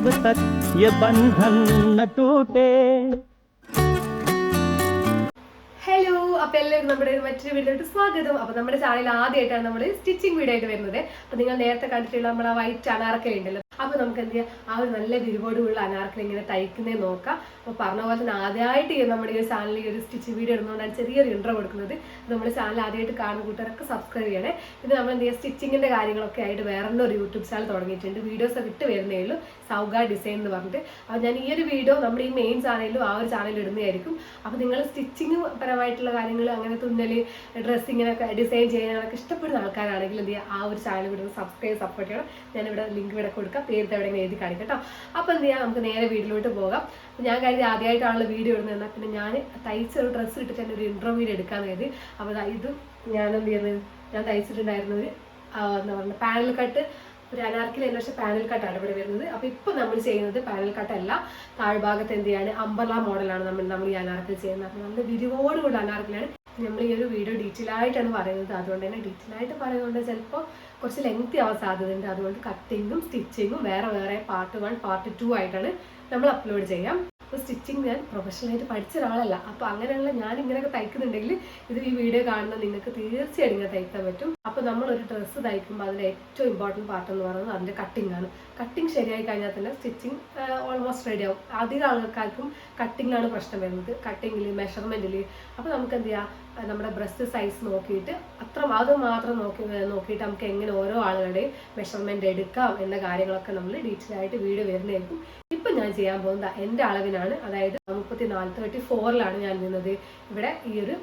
जब तक ये बंधन न टूटे ഹലോ അപ്പൊ എല്ലാവരും നമ്മുടെ മറ്റൊരു വീഡിയോയിട്ട് സ്വാഗതം അപ്പൊ നമ്മുടെ ചാനൽ ആദ്യമായിട്ടാണ് നമ്മൾ സ്റ്റിച്ചിങ് വീഡിയോ ആയിട്ട് വരുന്നത് അപ്പൊ നിങ്ങൾ നേരത്തെ കണ്ടിട്ടുള്ള നമ്മുടെ വൈറ്റ് അനാർക്കൽ ഉണ്ടല്ലോ അപ്പൊ നമുക്ക് എന്ത് ചെയ്യാം? ആ ഒരു നല്ല വിരിവോടുള്ള അനാർക്കൽ ഇങ്ങനെ തയ്ക്കുന്നേ നോക്കാം. അപ്പോൾ പറഞ്ഞ പോലെ തന്നെ ആദ്യമായിട്ട് നമ്മുടെ ഈ ഒരു ചാനലിൽ ഈ ഒരു സ്റ്റിച്ച് വീഡിയോ ഇടുന്നതുകൊണ്ടാണ് ചെറിയൊരു ഇൻട്രോ കൊടുക്കുന്നത്. നമ്മുടെ ചാനൽ ആദ്യമായിട്ട് കാണുന്ന കൂട്ടുകാരൊക്കെ സബ്സ്ക്രൈബ് ചെയ്യണേ. ഇത് നമ്മൾ എന്ത് ചെയ്യുക സ്റ്റിച്ചിങ്ങിന്റെ കാര്യങ്ങളൊക്കെ ആയിട്ട് വേറെ ഒരു യൂട്യൂബ് ചാനൽ തുടങ്ങിയിട്ടുണ്ട്. വീഡിയോസ് ഒക്കെ ഇട്ട് വരുന്നേ ഉള്ളൂ. സൗഗ ഡിസൈൻ എന്ന് പറഞ്ഞിട്ട്. അപ്പോൾ ഞാൻ ഈ ഒരു വീഡിയോ നമ്മുടെ ഈ മെയിൻ ചാനലിലും ആ ഒരു ചാനലിൽ ഇടുന്നതായിരിക്കും. അപ്പോൾ നിങ്ങൾ സ്റ്റിച്ചിങ് പരമായിട്ടുള്ള കാര്യങ്ങൾ അങ്ങനെ തുന്നൽ ഡ്രസ്സിങ്ങിനൊക്കെ ഡിസൈൻ ചെയ്യാനൊക്കെ ഇഷ്ടപ്പെടുന്ന ആൾക്കാരാണെങ്കിൽ എന്ത് ചെയ്യുക ആ ഒരു ചാനൽ ഇവിടെ സബ്സ്ക്രൈബ് സപ്പോർട്ട് ചെയ്യണം. ഞാനിവിടെ ലിങ്ക് ഇവിടെ കൊടുക്കാം. പേര് എവിടെ എഴുതി കാണിക്കാം കേട്ടോ അപ്പോൾ എന്ത് ചെയ്യാം? നമുക്ക് നേരെ വീട്ടിലോട്ട് പോകാം. ഞാൻ കരുതി ആദ്യമായിട്ടാണല്ലോ വീഡിയോ ഇടുന്നത്. എന്നാൽ പിന്നെ ഞാൻ തയ്ച്ച ഒരു ഡ്രസ്സ് ഇട്ടിട്ട് തന്നെ ഒരു ഇൻട്രോ വീഡിയോ എടുക്കാൻ കരുതി. അപ്പോൾ ഇതും ഞാൻ എന്ത് ചെയ്യുന്നത്? ഞാൻ തയ്ച്ചിട്ടുണ്ടായിരുന്ന ഒരു എന്താ പറയുക പാനൽ കട്ട് ഒരു അനാർക്കിൽ എന്ന് പക്ഷേ പാനൽ കട്ടാണ് ഇവിടെ വരുന്നത്. അപ്പോൾ ഇപ്പോൾ നമ്മൾ ചെയ്യുന്നത് പാനൽ കട്ടല്ല താഴ്ഭാഗത്ത് എന്ത് ചെയ്യാണ്? അമ്പർല മോഡലാണ് നമ്മൾ നമ്മൾ ഈ അനാർക്കിൽ ചെയ്യുന്നത്. അപ്പോൾ വിരിവോട് വിരിവോടുകൂടി അനാർക്കിലാണ് നമ്മൾ ഈ ഒരു വീഡിയോ ഡീറ്റെയിൽ ആയിട്ടാണ് പറയുന്നത്. അതുകൊണ്ട് തന്നെ ഡീറ്റെയിൽ ആയിട്ട് പറയുന്നത് ചിലപ്പോൾ കുറച്ച് ലെങ്തി ആവാൻ സാധ്യതയുണ്ട്. അതുകൊണ്ട് കട്ടിങ്ങും സ്റ്റിച്ചിങ്ങും വേറെ വേറെ പാർട്ട് വൺ പാർട്ട് ടു ആയിട്ടാണ് നമ്മൾ അപ്ലോഡ് ചെയ്യാം. അപ്പോൾ സ്റ്റിച്ചിങ് ഞാൻ പ്രൊഫഷണലായിട്ട് പഠിച്ച ഒരാളല്ല. അപ്പോൾ അങ്ങനെയുള്ള ഞാൻ ഇങ്ങനെയൊക്കെ തയ്ക്കുന്നുണ്ടെങ്കിൽ ഇത് ഈ വീഡിയോ കാണുന്ന നിങ്ങൾക്ക് തീർച്ചയായിട്ടും ഇങ്ങനെ തയ്ക്കാൻ പറ്റും. അപ്പോൾ നമ്മൾ ഒരു ഡ്രസ്സ് തയ്ക്കുമ്പോൾ അതിന്റെ ഏറ്റവും ഇമ്പോർട്ടന്റ് പാർട്ട് എന്ന് പറയുന്നത് അതിന്റെ കട്ടിംഗ് ആണ്. കട്ടിങ് ശരിയായി കഴിഞ്ഞാൽ തന്നെ സ്റ്റിച്ചിങ് ഓൾമോസ്റ്റ് റെഡി ആവും. അധികം ആൾക്കാർക്കും കട്ടിങ്ങിലാണ് പ്രശ്നം വരുന്നത്. കട്ടിങ്ങിൽ മെഷർമെന്റിൽ അപ്പോൾ നമുക്ക് എന്ത് ചെയ്യാം? നമ്മുടെ ബ്രസ്റ്റ് സൈസ് നോക്കിയിട്ട് അത്ര അത് മാത്രം നോക്കി നോക്കിയിട്ട് നമുക്ക് എങ്ങനെ ഓരോ ആളുകളുടെയും മെഷർമെന്റ് എടുക്കാം എന്ന കാര്യങ്ങളൊക്കെ നമ്മൾ ഡീറ്റെയിൽ ആയിട്ട് വീഡിയോ വരുന്നതായിരിക്കും. ഇപ്പം ഞാൻ ചെയ്യാൻ പോകുന്നത് എന്റെ അളവിനാണ്. അതായത് മുപ്പത്തി നാല് തേർട്ടി ഫോറിലാണ് ഞാൻ നിന്നത്. ഇവിടെ ഈ ഒരു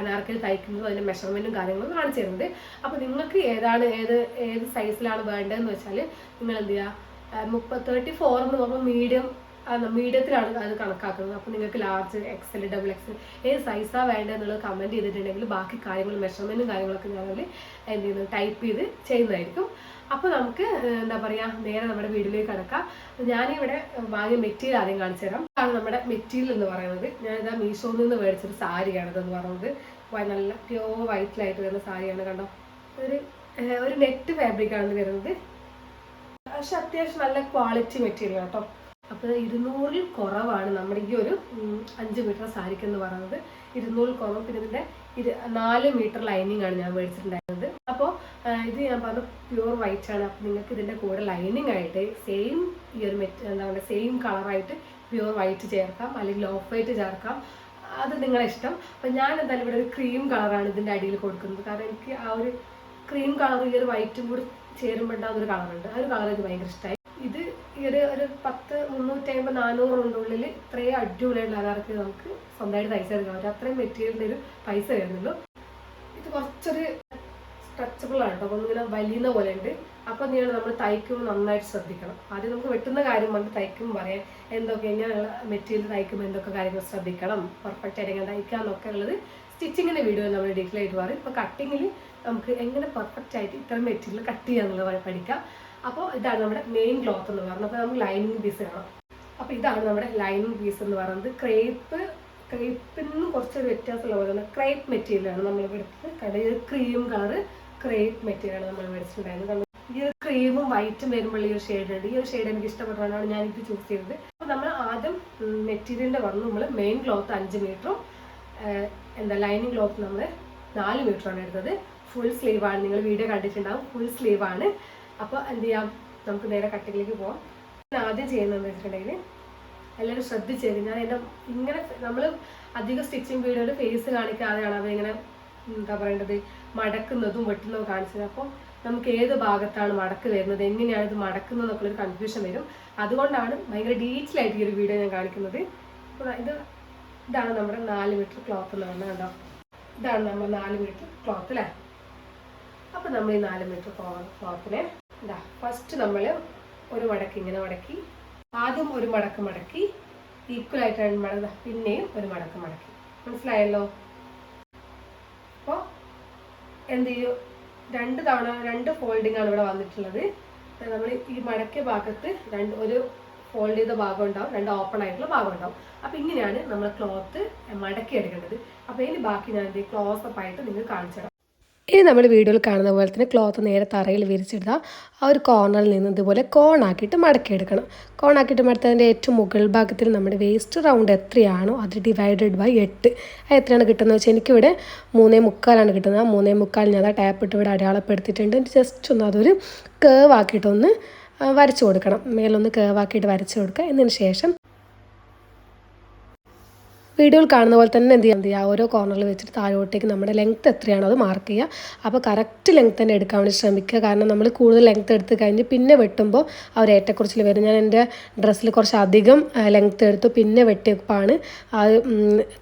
അനാർക്കിൽ തയ്ക്കുന്നതും അതിന്റെ മെഷർമെന്റും കാര്യങ്ങളും കാണിച്ചു തരുന്നത് അപ്പോൾ നിങ്ങൾക്ക് ഏതാണ് ഏത് ഏത് സൈസിലാണ് വേണ്ടതെന്ന് വെച്ചാൽ നിങ്ങൾ എന്ത് ചെയ്യുക? മുപ്പത്തി തേർട്ടി ഫോർ എന്ന് പറയുമ്പോൾ മീഡിയം മീഡിയത്തിലാണ് അത് കണക്കാക്കുന്നത്. അപ്പോൾ നിങ്ങൾക്ക് ലാർജ് എക്സൽ ഡബിൾ എക്സൽ ഏത് സൈസാണ് വേണ്ടതെന്നുള്ളത് കമന്റ് ചെയ്തിട്ടുണ്ടെങ്കിൽ ബാക്കി കാര്യങ്ങൾ മെഷർമെന്റും കാര്യങ്ങളൊക്കെ ഞാൻ അതിൽ എന്ത് ചെയ്യുന്നത് ടൈപ്പ് ചെയ്ത് ചെയ്യുന്നതായിരിക്കും. അപ്പോൾ നമുക്ക് എന്താ പറയുക നേരെ നമ്മുടെ വീട്ടിലേക്ക് കിടക്കാം. ഞാനിവിടെ വാങ്ങിയ മെറ്റീരിയൽ ആദ്യം കാണിച്ചു തരാം. അതാണ് നമ്മുടെ മെറ്റീരിയൽ എന്ന് പറയുന്നത്. ഞാനിതാ മീഷോയിൽ നിന്ന് മേടിച്ചൊരു സാരിയാണ് ഇതെന്ന് പറയുന്നത്. നല്ല പ്യോർ വൈറ്റിലായിട്ട് വരുന്ന സാരിയാണ്. കണ്ടോ? ഒരു ഒരു നെറ്റ് ഫാബ്രിക്കാണ് വരുന്നത്. പക്ഷെ അത്യാവശ്യം നല്ല ക്വാളിറ്റി മെറ്റീരിയൽ കേട്ടോ. അപ്പോൾ ഇരുന്നൂറിൽ കുറവാണ് നമ്മുടെ ഈ ഒരു അഞ്ച് മീറ്റർ സാരിക്ക് എന്ന് പറയുന്നത്. ഇരുന്നൂറിൽ കുറവ്. പിന്നെ ഇതിന്റെ ഇരു നാല് മീറ്റർ ലൈനിങ് ആണ് ഞാൻ മേടിച്ചിട്ടുണ്ടായിരുന്നത്. അപ്പോൾ ഇത് ഞാൻ പറഞ്ഞു പ്യൂർ വൈറ്റ് ആണ്. അപ്പോൾ നിങ്ങൾക്ക് ഇതിന്റെ കൂടെ ലൈനിങ് ആയിട്ട് സെയിം ഈ ഒരു മെറ്റ് എന്താ പറയുക സെയിം കളറായിട്ട് പ്യൂർ വൈറ്റ് ചേർക്കാം. അല്ലെങ്കിൽ ഓഫ് വൈറ്റ് ചേർക്കാം. അത് നിങ്ങളെ ഇഷ്ടം. അപ്പം ഞാൻ എന്തായാലും ഇവിടെ ഒരു ക്രീം കളറാണ് ഇതിന്റെ അടിയിൽ കൊടുക്കുന്നത്. കാരണം എനിക്ക് ആ ഒരു ക്രീം കളർ ഈ ഒരു വൈറ്റും കൂടി ചേരുമ്പോൾ ഉണ്ടാകുന്ന ഒരു കളറുണ്ട് ആ ഒരു കളർ എനിക്ക് ഭയങ്കര ഇഷ്ടമായി പത്ത് മുന്നൂറ്റി അമ്പത് നാനൂറിന്റെ ഉള്ളിൽ ഇത്രയും അടിപൊളിയായിട്ടുള്ള അനാർക്ക് നമുക്ക് സ്വന്തമായിട്ട് തയ്ച്ചെടുക്കാൻ പറ്റും അത്രയും മെറ്റീരിയലിന്റെ ഒരു പൈസ വരുന്നുള്ളൂ ഇത് കുറച്ചൊരു സ്ട്രെച്ചബിൾ ആണ് കേട്ടോ. ഇങ്ങനെ വലിയുന്ന പോലെ ഉണ്ട്. അപ്പം നിങ്ങൾ നമ്മൾ തയ്ക്കുമ്പോൾ നന്നായിട്ട് ശ്രദ്ധിക്കണം. ആദ്യം നമുക്ക് വെട്ടുന്ന കാര്യം കൊണ്ട് തയ്ക്കുമ്പോൾ പറയാം. എന്തൊക്കെ എങ്ങനെയുള്ള മെറ്റീരിയൽ തയ്ക്കുമ്പോൾ എന്തൊക്കെ കാര്യങ്ങൾ ശ്രദ്ധിക്കണം? പെർഫെക്റ്റ് ആയിട്ട് എങ്ങനെ തയ്ക്കാം എന്നൊക്കെ ഉള്ളത് സ്റ്റിച്ചിങ്ങിന്റെ വീഡിയോ നമ്മൾ ഡീറ്റെയിൽ ആയിട്ട് പറയും. ഇപ്പോൾ കട്ടിങ്ങിൽ നമുക്ക് എങ്ങനെ പെർഫെക്റ്റ് ആയിട്ട് ഇത്ര മെറ്റീരിയൽ കട്ട് ചെയ്യാന്നുള്ളത് പഠിക്കാം. അപ്പോൾ ഇതാണ് നമ്മുടെ മെയിൻ ക്ലോത്ത് എന്ന് പറയുന്നത്. അപ്പോൾ നമുക്ക് ലൈനിങ് പീസ് കാണാം. അപ്പോൾ ഇതാണ് നമ്മുടെ ലൈനിങ് പീസ് എന്ന് പറയുന്നത്. ക്രേപ്പ് ക്രേപ്പിൽ നിന്ന് കുറച്ചൊരു വ്യത്യാസമുള്ള പോലെ ക്രേപ്പ് മെറ്റീരിയലാണ് നമ്മൾ എടുത്തത്. കടയിൽ ക്രീം കളർ ക്രേപ്പ് മെറ്റീരിയലാണ് നമ്മൾ മേടിച്ചിട്ടുണ്ടായിരുന്നത്. ഈ ഒരു ക്രീമും വൈറ്റും വരുമ്പോൾ ഈ ഒരു ഷെയ്ഡ് ഉണ്ട്. ഈ ഒരു ഷെയ്ഡ് എനിക്ക് ഇഷ്ടപ്പെട്ടതാണ്. ഞാൻ ഇത് ചൂസ് ചെയ്തത്. അപ്പോൾ നമ്മൾ ആദ്യം മെറ്റീരിയലിന്റെ വന്ന് നമ്മൾ മെയിൻ ക്ലോത്ത് അഞ്ച് മീറ്ററും എന്താ ലൈനിങ് ക്ലോത്ത് നമ്മൾ നാല് മീറ്ററാണ് എടുത്തത്. ഫുൾ സ്ലീവാണ് നിങ്ങൾ വീഡിയോ കണ്ടിട്ടുണ്ടാവും. ഫുൾ സ്ലീവാണ് അപ്പോൾ എന്ത് ചെയ്യാം? നമുക്ക് നേരെ കട്ടിലേക്ക് പോവാം. ഞാൻ ആദ്യം ചെയ്യുന്നതെന്ന് വെച്ചിട്ടുണ്ടെങ്കിൽ എല്ലാവരും ശ്രദ്ധിച്ചേരും ഞാൻ എന്റെ ഇങ്ങനെ നമ്മൾ അധികം സ്റ്റിച്ചിങ് വീഡിയോയിൽ ഫേസ് കാണിക്കാതെയാണ് അവരിങ്ങനെ എന്താ പറയേണ്ടത്? മടക്കുന്നതും വെട്ടുന്നതും കാണിച്ചത്. അപ്പോൾ നമുക്ക് ഏത് ഭാഗത്താണ് മടക്ക് വരുന്നത്? എങ്ങനെയാണ് ഇത് മടക്കുന്നത് ഒരു കൺഫ്യൂഷൻ വരും. അതുകൊണ്ടാണ് ഭയങ്കര ഡീറ്റെയിൽ ആയിട്ട് ഈ ഒരു വീഡിയോ ഞാൻ കാണിക്കുന്നത്. ഇത് ഇതാണ് നമ്മുടെ നാല് മീറ്റർ ക്ലോത്ത് എന്ന് പറഞ്ഞാൽ കണ്ടോ? ഇതാണ് നമ്മുടെ നാല് മീറ്റർ ക്ലോത്ത് അല്ലേ അപ്പോൾ നമ്മൾ ഈ നാല് മീറ്റർ ക്ലോത്തിനെ ഇതാ ഫസ്റ്റ് നമ്മൾ ഒരു മടക്ക് ഇങ്ങനെ മടക്കി ആദ്യം ഒരു മടക്ക് മടക്കി ഈക്വൽ ആയിട്ടാണ് മടക്ക് പിന്നെയും ഒരു മടക്ക് മടക്കി. മനസ്സിലായല്ലോ? അപ്പോൾ എന്ത് ചെയ്യും? രണ്ട് തവണ രണ്ട് ഫോൾഡിംഗ് ആണ് ഇവിടെ വന്നിട്ടുള്ളത്. നമ്മൾ ഈ മടക്കിയ ഭാഗത്ത് രണ്ട് ഒരു ഫോൾഡ് ചെയ്ത ഭാഗം ഉണ്ടാവും രണ്ട് ഓപ്പൺ ആയിട്ടുള്ള ഭാഗം ഉണ്ടാവും. അപ്പം ഇങ്ങനെയാണ് നമ്മൾ ക്ലോത്ത് മടക്കി എടുക്കേണ്ടത് അപ്പോൾ ഇനി ബാക്കി ഞാൻ ക്ലോസ് അപ്പ് ആയിട്ട് നിങ്ങൾ കാണിച്ചു ഇനി നമ്മൾ വീഡിയോയിൽ കാണുന്ന പോലെ തന്നെ ക്ലോത്ത് നേരെ തറയിൽ വിരിച്ചിടുക. ആ ഒരു കോർണറിൽ നിന്ന് ഇതുപോലെ കോണാക്കിയിട്ട് മടക്കിയെടുക്കണം കോണാക്കിയിട്ട് മടത്തതിന്റെ ഏറ്റവും മുകൾ ഭാഗത്തിൽ നമ്മുടെ വേസ്റ്റ് റൗണ്ട് എത്രയാണോ അത് ഡിവൈഡഡ് ബൈ എട്ട്. അത് എത്രയാണ് കിട്ടുന്നത് വെച്ചാൽ എനിക്കിവിടെ മൂന്നേ മുക്കാലാണ് കിട്ടുന്നത്. ആ മൂന്നേ മുക്കാൽ ഞാൻ ആ ടാപ്പ് ഇട്ട് ഇവിടെ അടയാളപ്പെടുത്തിയിട്ടുണ്ട്. ജസ്റ്റ് ഒന്ന് അതൊരു കേവ് ആക്കിയിട്ടൊന്ന് വരച്ചു കൊടുക്കണം. മേലൊന്ന് കേവ് ആക്കിയിട്ട് വരച്ചു കൊടുക്കുക. എന്നതിന് ശേഷം വീഡിയോയിൽ കാണുന്ന പോലെ തന്നെ എന്ത് ചെയ്യാം? എന്ത് ചെയ്യുക ഓരോ കോർണറിൽ വെച്ചിട്ട് താഴോട്ടേക്ക് നമ്മുടെ ലെങ്ത് എത്രയാണോ അത് മാർക്ക് ചെയ്യുക. അപ്പോൾ കറക്റ്റ് ലെങ്ത് തന്നെ എടുക്കാൻ വേണ്ടി ശ്രമിക്കുക. കാരണം നമ്മൾ കൂടുതൽ ലെങ്ത് എടുത്ത് കഴിഞ്ഞ് പിന്നെ വെട്ടുമ്പോൾ ആ ഒരു ഏറ്റക്കുറച്ചിൽ വരും. ഞാൻ എന്റെ ഡ്രസ്സിൽ കുറച്ച് അധികം ലെങ്ത് എടുത്തു പിന്നെ വെട്ടിയപ്പോഴാണ് ആ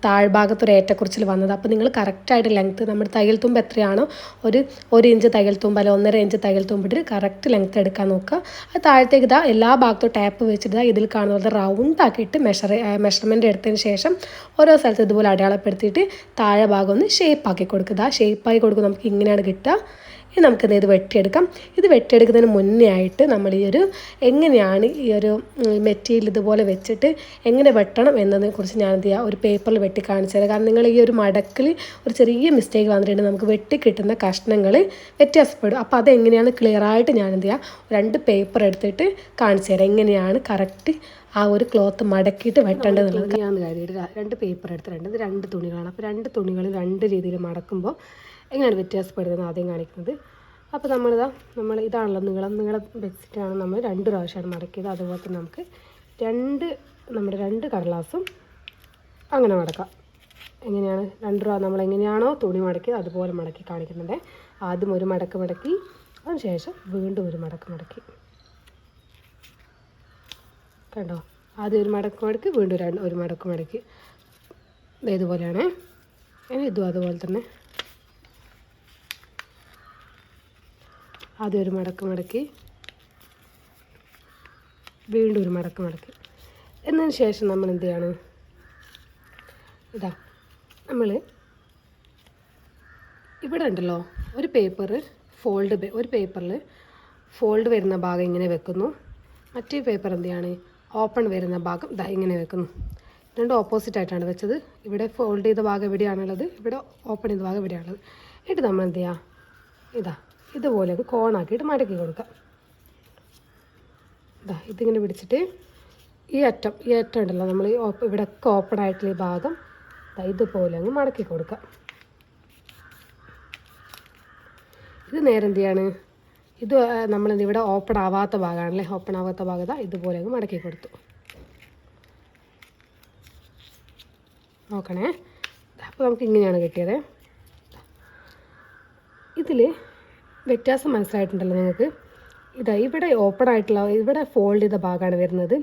താഴ്ഭാഗത്ത് ഒരു ഏറ്റക്കുറിച്ചിൽ വന്നത്. അപ്പോൾ നിങ്ങൾ കറക്റ്റായിട്ട് ലെങ്ത് നമ്മുടെ തയ്യൽ തുമ്പ് എത്രയാണോ ഒരു ഒരു ഇഞ്ച് തയ്യൽ തുമ്പ് അല്ലെങ്കിൽ ഒന്നര ഇഞ്ച് തയ്യൽ തുമ്പിട്ട് കറക്റ്റ് ലെങ്ത് എടുക്കാൻ നോക്കുക. അത് താഴത്തേക്ക് ഇതാ എല്ലാ ഭാഗത്തും ടാപ്പ് വെച്ചിട്ട് ഇതിൽ കാണുന്ന പോലെ റൗണ്ട് ആക്കിയിട്ട് മെഷർ മെഷർമെന്റ് എടുത്തതിന് ശേഷം ഓരോ സ്ഥലത്ത് ഇതുപോലെ അടയാളപ്പെടുത്തിയിട്ട് താഴെ ഭാഗം ഒന്ന് ഷേപ്പ് ആക്കി കൊടുക്കുക. ആ ഷേപ്പായി കൊടുക്കുമ്പോൾ നമുക്ക് ഇങ്ങനെയാണ് കിട്ടുക. ഇനി നമുക്കിത് ഇത് വെട്ടിയെടുക്കാം. ഇത് വെട്ടിയെടുക്കുന്നതിന് മുന്നേ ആയിട്ട് നമ്മൾ ഈ ഒരു എങ്ങനെയാണ് ഈ ഒരു മെറ്റീരിയൽ ഇതുപോലെ വെച്ചിട്ട് എങ്ങനെ വെട്ടണം എന്നതിനെ കുറിച്ച് ഞാൻ എന്ത് ചെയ്യുക ഒരു പേപ്പറിൽ വെട്ടി കാണിച്ചു തരാം. കാരണം നിങ്ങൾ ഈ ഒരു മടക്കിൽ ഒരു ചെറിയ മിസ്റ്റേക്ക് വന്നിട്ടുണ്ട്. നമുക്ക് വെട്ടി കിട്ടുന്ന കഷ്ണങ്ങൾ വ്യത്യാസപ്പെടും. അപ്പോൾ അതെങ്ങനെയാണ് ക്ലിയറായിട്ട് ഞാൻ എന്ത് ചെയ്യുക രണ്ട് പേപ്പർ എടുത്തിട്ട് കാണിച്ചു തരാം. എങ്ങനെയാണ് കറക്റ്റ് ആ ഒരു ക്ലോത്ത് മടക്കിയിട്ട് വെട്ടേണ്ടത് എന്നുള്ളത് ഞാൻ കാര്യമായിട്ട് രണ്ട് പേപ്പർ എടുത്തിട്ടുണ്ട് ഇത് രണ്ട് തുണികളാണ്. അപ്പോൾ രണ്ട് തുണികൾ രണ്ട് രീതിയിൽ മടക്കുമ്പോൾ എങ്ങനെയാണ് വ്യത്യാസപ്പെടുന്നത് ആദ്യം കാണിക്കുന്നത്? അപ്പോൾ നമ്മളിതാ നമ്മൾ ഇതാണല്ലോ നീളം നീളം വെച്ചിട്ടാണ് നമ്മൾ രണ്ട് പ്രാവശ്യമാണ് മടക്കിയത്. അതുപോലെ തന്നെ നമുക്ക് രണ്ട് നമ്മുടെ രണ്ട് കടലാസും അങ്ങനെ മടക്കാം. എങ്ങനെയാണ്? രണ്ട് രൂപ നമ്മൾ എങ്ങനെയാണോ തുണി മടക്കിയത് അതുപോലെ മടക്കി കാണിക്കുന്നുണ്ട്. ആദ്യം ഒരു മടക്ക് മടക്കി അതിനുശേഷം വീണ്ടും ഒരു മടക്ക് മടക്കി. കണ്ടോ? ആദ്യം ഒരു മടക്ക് മടക്ക് വീണ്ടും രണ്ട് ഒരു മടക്ക് മടക്ക്. ഇതുപോലെയാണ്. ഇതും അതുപോലെ തന്നെ. ആദ്യം ഒരു മടക്ക് മടക്കി. വീണ്ടും ഒരു മടക്ക് മടക്കി. എന്നതിന് ശേഷം നമ്മൾ എന്ത് ചെയ്യാണ്? ഇതാ നമ്മൾ ഇവിടെ ഉണ്ടല്ലോ ഒരു പേപ്പർ ഫോൾഡ് ഒരു പേപ്പറിൽ ഫോൾഡ് വരുന്ന ഭാഗം ഇങ്ങനെ വെക്കുന്നു. മറ്റേ പേപ്പർ എന്ത് ചെയ്യാണ്? ഓപ്പൺ വരുന്ന ഭാഗം ദാ ഇങ്ങനെ വെക്കുന്നു. രണ്ട് ഓപ്പോസിറ്റ് ആയിട്ടാണ് വെച്ചത്. ഇവിടെ ഫോൾഡ് ചെയ്ത ഭാഗം എവിടെയാണുള്ളത് ഇവിടെ ഓപ്പൺ ചെയ്ത ഭാഗം എവിടെയാണുള്ളത് എന്നിട്ട് നമ്മൾ എന്ത് ചെയ്യുക ഇതാ ഇതുപോലെ കോണാക്കിയിട്ട് മടക്കി കൊടുക്കാം ഇതാ ഇതിങ്ങനെ പിടിച്ചിട്ട് ഈ അറ്റം ഈ അറ്റം ഉണ്ടല്ലോ നമ്മൾ ഈ ഇവിടെയൊക്കെ ഓപ്പൺ ആയിട്ടുള്ള ഈ ഭാഗം ഇതാ ഇതുപോലെ അങ്ങ് മടക്കി കൊടുക്കാം ഇത് നേരെ എന്ത് ചെയ്യാണ്? ഇത് നമ്മൾ ഇവിടെ ഓപ്പൺ ആവാത്ത ഭാഗമാണല്ലേ ഓപ്പൺ ആവാത്ത ഭാഗത ഇതുപോലെ അങ്ങ് മടക്കി കൊടുത്തു. നോക്കണേ. അപ്പോൾ നമുക്ക് ഇങ്ങനെയാണ് കിട്ടിയത്. ഇതിൽ വ്യത്യാസം മനസ്സിലായിട്ടുണ്ടല്ലോ നിങ്ങൾക്ക്. ഇതാ ഇവിടെ ഓപ്പൺ ആയിട്ടുള്ള ഇവിടെ ഫോൾഡ് ചെയ്ത ഭാഗമാണ് വരുന്നത്.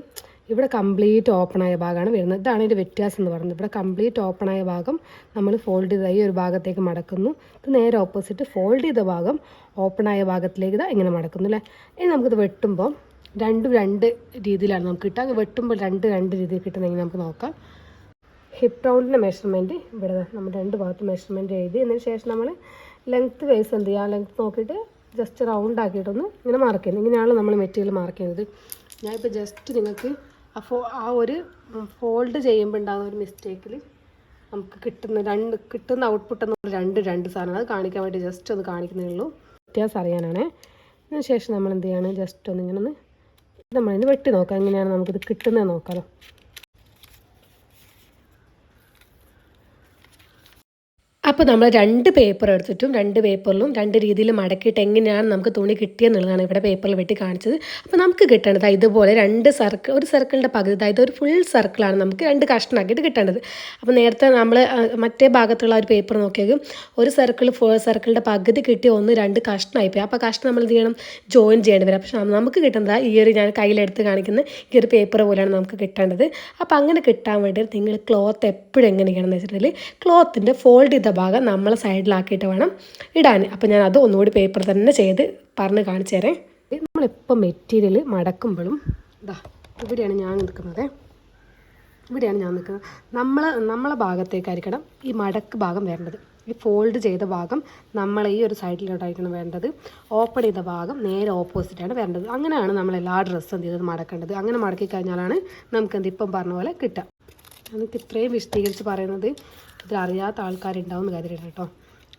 ഇവിടെ കംപ്ലീറ്റ് ഓപ്പൺ ആയ ഭാഗമാണ് വരുന്നത്. ഇതാണ് ഇതിന്റെ വ്യത്യാസം എന്ന് പറയുന്നത്. ഇവിടെ കംപ്ലീറ്റ് ഓപ്പൺ ആയ ഭാഗം നമ്മൾ ഫോൾഡ് ചെയ്ത ഈ ഒരു ഭാഗത്തേക്ക് മടക്കുന്നു. ഇത് നേരെ ഓപ്പോസിറ്റ് ഫോൾഡ് ചെയ്ത ഭാഗം ഓപ്പൺ ആയ ഭാഗത്തിലേക്ക് ഇതാ ഇങ്ങനെ മടക്കുന്നു അല്ലേ? ഇനി നമുക്കിത് വെട്ടുമ്പോൾ രണ്ടും രണ്ട് രീതിയിലാണ് നമുക്ക് കിട്ടുക. വെട്ടുമ്പോൾ രണ്ട് രണ്ട് രീതിയിൽ കിട്ടുന്നെങ്കിൽ നമുക്ക് നോക്കാം. ഹിപ്പ് റൗണ്ടിന്റെ മെഷർമെന്റ് ഇവിടെ നമ്മൾ രണ്ട് ഭാഗത്ത് മെഷർമെന്റ് എഴുതി. എന്നതിന് ശേഷം നമ്മൾ ലെങ്ത്ത് വൈസ് എന്ത് ചെയ്യുക ലെങ്ത്ത് നോക്കിയിട്ട് ജസ്റ്റ് റൗണ്ട് ആക്കിയിട്ടൊന്ന് ഇങ്ങനെ മാർക്ക് ചെയ്യുന്നത് ഇങ്ങനെയാണ് നമ്മൾ മെറ്റീരിയൽ മാർക്ക് ചെയ്യുന്നത്. ഞാനിപ്പോൾ ജസ്റ്റ് നിങ്ങൾക്ക് ആ ഫോ ആ ഒരു ഫോൾഡ് ചെയ്യുമ്പോൾ ഉണ്ടാകുന്ന ഒരു മിസ്റ്റേക്കിൽ നമുക്ക് കിട്ടുന്ന രണ്ട് കിട്ടുന്ന ഔട്ട്പുട്ട് എന്ന് രണ്ട് രണ്ട് സാധനം അത് കാണിക്കാൻ വേണ്ടി ജസ്റ്റ് ഒന്ന് കാണിക്കുന്നേ ഉള്ളൂ വ്യത്യാസം അറിയാനാണ്. അതിന് ശേഷം നമ്മൾ എന്ത് ചെയ്യാണ്? ജസ്റ്റ് ഒന്ന് ഇങ്ങനെ ഒന്ന് നമ്മളിത് വെട്ടി നോക്കാം. എങ്ങനെയാണ് നമുക്കിത് കിട്ടുന്നത് നോക്കാമല്ലോ അപ്പോൾ നമ്മൾ രണ്ട് പേപ്പർ എടുത്തിട്ടും രണ്ട് പേപ്പറിലും രണ്ട് രീതിയിൽ മടക്കിയിട്ട് എങ്ങനെയാണ് നമുക്ക് തുണി കിട്ടിയെന്നുള്ളതാണ് ഇവിടെ പേപ്പറിൽ വെട്ടി കാണിച്ചത്. അപ്പോൾ നമുക്ക് കിട്ടേണ്ടത് ഇതുപോലെ രണ്ട് സർക്കിൾ ഒരു സർക്കിളിന്റെ പകുതി അതായത് ഒരു ഫുൾ സർക്കിളാണ് നമുക്ക് രണ്ട് കഷ്ണമാക്കിയിട്ട് കിട്ടേണ്ടത് അപ്പോൾ നേരത്തെ നമ്മൾ മറ്റേ ഭാഗത്തുള്ള ഒരു പേപ്പർ നോക്കിയത് ഒരു സർക്കിൾ സർക്കിളിന്റെ പകുതി കിട്ടി ഒന്ന് രണ്ട് കഷ്ണമായി പോയി. അപ്പോൾ കഷ്ണം നമ്മൾ എന്ത് ചെയ്യണം? ജോയിൻ ചെയ്യേണ്ടി വരും. പക്ഷേ നമുക്ക് കിട്ടുന്നത് ഈ ഒരു ഞാൻ കയ്യിലെടുത്ത് കാണിക്കുന്ന ഈ ഒരു പേപ്പർ പോലെയാണ് നമുക്ക് കിട്ടേണ്ടത് അപ്പോൾ അങ്ങനെ കിട്ടാൻ വേണ്ടി നിങ്ങൾ ക്ലോത്ത് എപ്പോഴും എങ്ങനെയാണെന്ന് വെച്ചിട്ടുണ്ടെങ്കിൽ ക്ലോത്തിന്റെ ഫോൾഡ് ചെയ്ത ഭാഗം നമ്മൾ സൈഡിലാക്കിയിട്ട് വേണം ഇടാൻ. അപ്പോൾ ഞാൻ അത് ഒന്നുകൂടി പേപ്പർ തന്നെ ചെയ്ത് പറഞ്ഞ് കാണിച്ചു തരാം. നമ്മളിപ്പോൾ മെറ്റീരിയൽ മടക്കുമ്പോഴും ഇതാ ഇവിടെയാണ് ഞാൻ നിൽക്കുന്നത്. ഇവിടെയാണ് ഞാൻ നിൽക്കുന്നത്. നമ്മൾ നമ്മളെ ഭാഗത്തേക്കായിരിക്കണം ഈ മടക്ക് ഭാഗം വേണ്ടത്. ഈ ഫോൾഡ് ചെയ്ത ഭാഗം നമ്മൾ ഈ ഒരു സൈഡിലോട്ടായിരിക്കണം വേണ്ടത്. ഓപ്പൺ ചെയ്ത ഭാഗം നേരെ ഓപ്പോസിറ്റാണ് വേണ്ടത്. അങ്ങനെയാണ് നമ്മൾ എല്ലാ ഡ്രസ്സും എന്ത് ചെയ്തത് മടക്കേണ്ടത്. അങ്ങനെ മടക്കി കഴിഞ്ഞാലാണ് നമുക്ക് എന്ത് ഇപ്പം പറഞ്ഞ പോലെ കിട്ടുക. നമുക്ക് ഇത്രയും വിശദീകരിച്ച് പറയുന്നത് ഇതിലറിയാത്ത ആൾക്കാരുണ്ടാവും എന്ന് കരുതരുത് കേട്ടോ.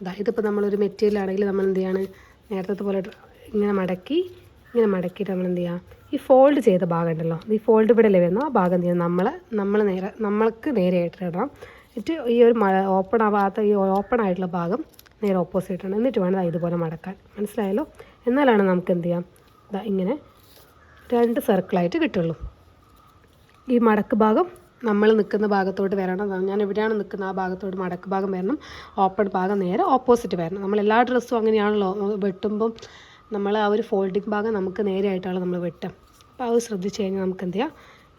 അതായത് ഇപ്പോൾ നമ്മളൊരു മെറ്റീരിയൽ ആണെങ്കിൽ നമ്മൾ എന്ത് ചെയ്യാണ്? നേരത്തെ പോലെ ഇങ്ങനെ മടക്കി ഇങ്ങനെ മടക്കിയിട്ട് നമ്മൾ എന്ത് ചെയ്യുക ഈ ഫോൾഡ് ചെയ്ത ഭാഗം ഉണ്ടല്ലോ ഈ ഫോൾഡ് ഇവിടെ അല്ലേ വരുന്നു ആ ഭാഗം എന്ത് നമ്മൾ നമ്മൾ നേരെ നമ്മൾക്ക് നേരെയായിട്ട് ഇടണം. എന്നിട്ട് ഈ ഒരു ഓപ്പൺ ആവാത്ത ഈ ഓപ്പൺ ആയിട്ടുള്ള ഭാഗം നേരെ ഓപ്പോസിറ്റ് ആണ് എന്നിട്ട് വേണം ഇതുപോലെ മടക്കാൻ. മനസ്സിലായല്ലോ? എന്നാലാണ് നമുക്ക് എന്ത് ചെയ്യാം? ഇങ്ങനെ രണ്ട് സർക്കിളായിട്ട് കിട്ടുള്ളൂ. ഈ മടക്ക് ഭാഗം നമ്മൾ നിൽക്കുന്ന ഭാഗത്തോട്ട് വരണം. ഞാൻ എവിടെയാണ് നിൽക്കുന്ന ആ ഭാഗത്തോട്ട് മടക്ക് ഭാഗം വരണം. ഓപ്പൺ ഭാഗം നേരെ ഓപ്പോസിറ്റ് വരണം. നമ്മൾ എല്ലാ ഡ്രസ്സും അങ്ങനെയാണല്ലോ. വെട്ടുമ്പം നമ്മൾ ആ ഒരു ഫോൾഡിങ് ഭാഗം നമുക്ക് നേരെയായിട്ടാണ് നമ്മൾ വെട്ടുക. അപ്പോൾ അത് ശ്രദ്ധിച്ച് കഴിഞ്ഞാൽ നമുക്ക് എന്ത് ചെയ്യാം?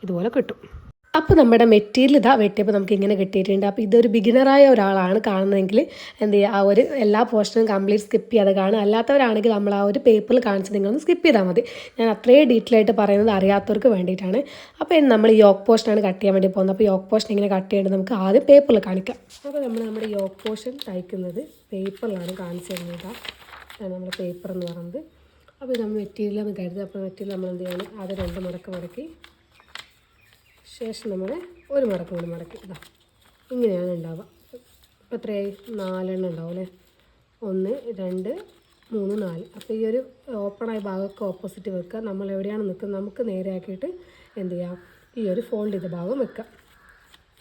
ഇതുപോലെ കിട്ടും. അപ്പോൾ നമ്മുടെ മെറ്റീരിയൽ ഇതാ വെട്ടിയപ്പോൾ നമുക്ക് ഇങ്ങനെ കിട്ടിയിട്ടുണ്ട്. അപ്പോൾ ഇതൊരു ബിഗിനറായ ഒരാളാണ് കാണുന്നതെങ്കിൽ എന്ത് ചെയ്യുക ആ ഒരു എല്ലാ പോർഷനും കംപ്ലീറ്റ് സ്കിപ്പ് ചെയ്യാതെ കാണുക. അല്ലാത്തവരാണെങ്കിൽ നമ്മൾ ആ ഒരു പേപ്പറിൽ കാണിച്ച് നിങ്ങളൊന്ന് സ്കിപ്പ് ചെയ്താൽ മതി. ഞാൻ അത്രയും ഡീറ്റെയിൽ ആയിട്ട് പറയുന്നത് അറിയാത്തവർക്ക് വേണ്ടിയിട്ടാണ്. അപ്പോൾ നമ്മൾ യോക്ക് പോർഷനാണ് കട്ട് ചെയ്യാൻ വേണ്ടി പോകുന്നത്. അപ്പോൾ യോക്ക് പോർഷൻ ഇങ്ങനെ കട്ട് ചെയ്യേണ്ടത് നമുക്ക് ആദ്യം പേപ്പറിൽ കാണിക്കാം. അപ്പോൾ നമ്മൾ നമ്മുടെ യോക്ക് പോർഷൻ തയ്ക്കുന്നത് പേപ്പറിലാണ് കാണിച്ചു തരുന്നത് നമ്മൾ നമ്മുടെ പേപ്പർ എന്ന് പറയുന്നത്. അപ്പോൾ നമ്മൾ മെറ്റീരിയൽ എന്ന് കരുതുക. അപ്പോൾ മെറ്റീരിയൽ നമ്മൾ എന്ത് ചെയ്യണം? അത് രണ്ട് മടക്ക് മടക്കി ശേഷം നമ്മൾ ഒരു മടക്ക് കൂടി മടക്കി. ഇതാ ഇങ്ങനെയാണ് ഉണ്ടാവുക. ഇപ്പോൾ എത്രയായി? നാലെണ്ണം ഉണ്ടാവും അല്ലേ? ഒന്ന് രണ്ട് മൂന്ന് നാല്. അപ്പോൾ ഈ ഒരു ഓപ്പണായ ഭാഗമൊക്കെ ഓപ്പോസിറ്റ് വെക്കുക. നമ്മൾ എവിടെയാണ് നിൽക്കുന്നത്? നമുക്ക് നേരെയാക്കിയിട്ട് എന്ത് ചെയ്യാം? ഈ ഒരു ഫോൾഡ് ചെയ്ത ഭാഗം വെക്കുക.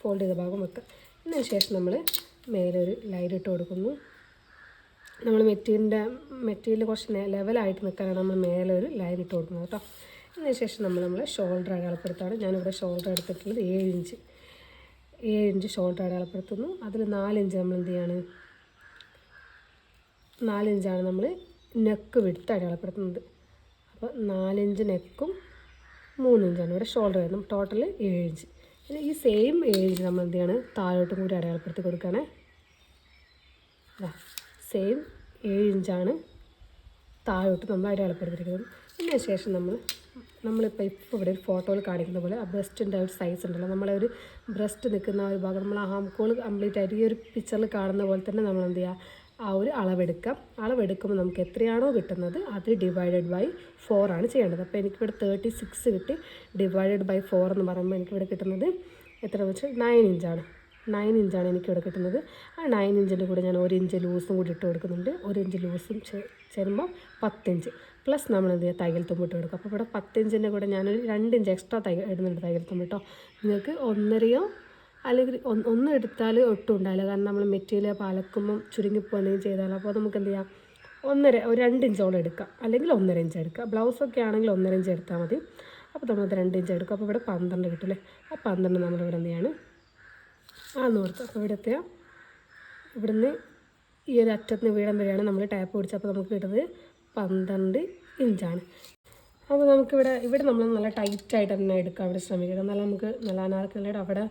ഫോൾഡ് ചെയ്ത ഭാഗം വെക്കുക. ഇതിന് ശേഷം നമ്മൾ മേലെ ഒരു ലൈൻ ഇട്ട് കൊടുക്കുന്നു. നമ്മൾ മെറ്റീരിയലിന്റെ മെറ്റീരിയൽ കുറച്ച് ലെവലായിട്ട് നിൽക്കാനാണ് നമ്മൾ മേലെ ഒരു ലൈൻ ഇട്ട് കൊടുക്കുന്നത് കേട്ടോ. അതിന് ശേഷം നമ്മൾ നമ്മളെ ഷോൾഡർ അടയാളപ്പെടുത്താണ്. ഞാനിവിടെ ഷോൾഡർ എടുത്തിട്ടുള്ളത് ഏഴ് ഇഞ്ച് ഏഴ് ഇഞ്ച് ഷോൾഡർ അടയാളപ്പെടുത്തുന്നു. അതിൽ നാലിഞ്ച് നമ്മൾ എന്ത് ചെയ്യാണ്? നാലിഞ്ചാണ് നമ്മൾ നെക്ക് വിടുത്ത് അടയാളപ്പെടുത്തുന്നത്. അപ്പോൾ നാലിഞ്ച് നെക്കും മൂന്നിഞ്ചാണ് ഇവിടെ ഷോൾഡർ വരുന്നത് ടോട്ടൽ ഏഴ് ഇഞ്ച് പിന്നെ ഈ സെയിം ഏഴ് ഇഞ്ച് നമ്മൾ എന്ത് ചെയ്യാണ്? താഴോട്ടും കൂടി അടയാളപ്പെടുത്തി കൊടുക്കുകയാണ്. സെയിം ഏഴ് ഇഞ്ചാണ് താഴോട്ട് നമ്മൾ അടയാളപ്പെടുത്തിയിരിക്കുന്നത്. ഇതിന് ശേഷം നമ്മൾ നമ്മളിപ്പോൾ ഇപ്പോൾ ഇവിടെ ഒരു ഫോട്ടോയിൽ കാണിക്കുന്ന പോലെ ആ ബ്രസ്റ്റിന്റെ ഒരു സൈസ് ഉണ്ടല്ലോ. നമ്മളെ ഒരു ബ്രസ്റ്റ് നിൽക്കുന്ന ഒരു ഭാഗം നമ്മൾ ആ ഹാംകോൾ കംപ്ലീറ്റ് ആയിട്ട് ഈ ഒരു പിക്ചറിൽ കാണുന്ന പോലെ തന്നെ നമ്മൾ എന്ത് ചെയ്യുക ആ ഒരു അളവെടുക്കാം. അളവെടുക്കുമ്പോൾ നമുക്ക് എത്രയാണോ കിട്ടുന്നത് അത് ഡിവൈഡഡ് ബൈ ഫോർ ആണ് ചെയ്യേണ്ടത്. അപ്പോൾ എനിക്കിവിടെ തേർട്ടി സിക്സ് കിട്ടി. ഡിവൈഡഡ് ബൈ ഫോർ എന്ന് പറയുമ്പോൾ എനിക്കിവിടെ കിട്ടുന്നത് എത്ര വെച്ചാൽ നയൻ ഇഞ്ചാണ് നയൻ ഇഞ്ചാണ് എനിക്ക് ഇവിടെ കിട്ടുന്നത്. ആ നയൻ ഇഞ്ചിന്റെ കൂടെ ഞാൻ ഒരു ഇഞ്ച് ലൂസും കൂടി ഇട്ട് കൊടുക്കുന്നുണ്ട്. ഒരു ഇഞ്ച് ലൂസും ചേരുമ്പോൾ പത്തിഞ്ച് പ്ലസ് നമ്മൾ എന്ത് ചെയ്യുക തയ്യൽ തുമ്പിട്ട് കൊടുക്കും. അപ്പോൾ ഇവിടെ പത്തിഞ്ചിന്റെ കൂടെ ഞാനൊരു രണ്ട് ഇഞ്ച് എക്സ്ട്രാ തയ്യൽ ഇടുന്നുണ്ട് തയ്യൽ തുമ്പിട്ടോ നിങ്ങൾക്ക് ഒന്നരയോ അല്ലെങ്കിൽ ഒന്ന് എടുത്താൽ ഒട്ടും ഉണ്ടാവില്ല. കാരണം നമ്മൾ മെറ്റീരിയൽ പാലക്കുമ്പം ചുരുങ്ങിപ്പോകുകയും ചെയ്താൽ അപ്പോൾ നമുക്ക് എന്ത് ചെയ്യാം? ഒന്നര ഒരു രണ്ട് ഇഞ്ചോളം എടുക്കാം. അല്ലെങ്കിൽ ഒന്നര ഇഞ്ച് എടുക്കുക ബ്ലൗസൊക്കെ ആണെങ്കിൽ ഒന്നര ഇഞ്ച് എടുത്താൽ മതി. അപ്പോൾ നമ്മളത് രണ്ട് ഇഞ്ച് എടുക്കും. അപ്പോൾ ഇവിടെ പന്ത്രണ്ട് കിട്ടില്ലേ ആ പന്ത്രണ്ട് നമ്മളിവിടെ എന്ത് ചെയ്യാണ്? ആ നോർത്ത് അപ്പോൾ ഇവിടെ എത്തിയാൽ ഇവിടുന്ന് ഈ ഒരു അറ്റത്ത് നിന്ന് വീടം വരെയാണ് നമ്മൾ ടാപ്പ് പിടിച്ചപ്പോൾ നമുക്ക് കിട്ടുന്നത് പന്ത്രണ്ട് ഇഞ്ചാണ്. അപ്പോൾ നമുക്കിവിടെ ഇവിടെ നമ്മൾ നല്ല ടൈറ്റായിട്ട് തന്നെ എടുക്കാൻ വേണ്ടി ശ്രമിക്കുക എന്നാൽ നമുക്ക് നല്ല അനാർക്കലിയുടെ അവിടെ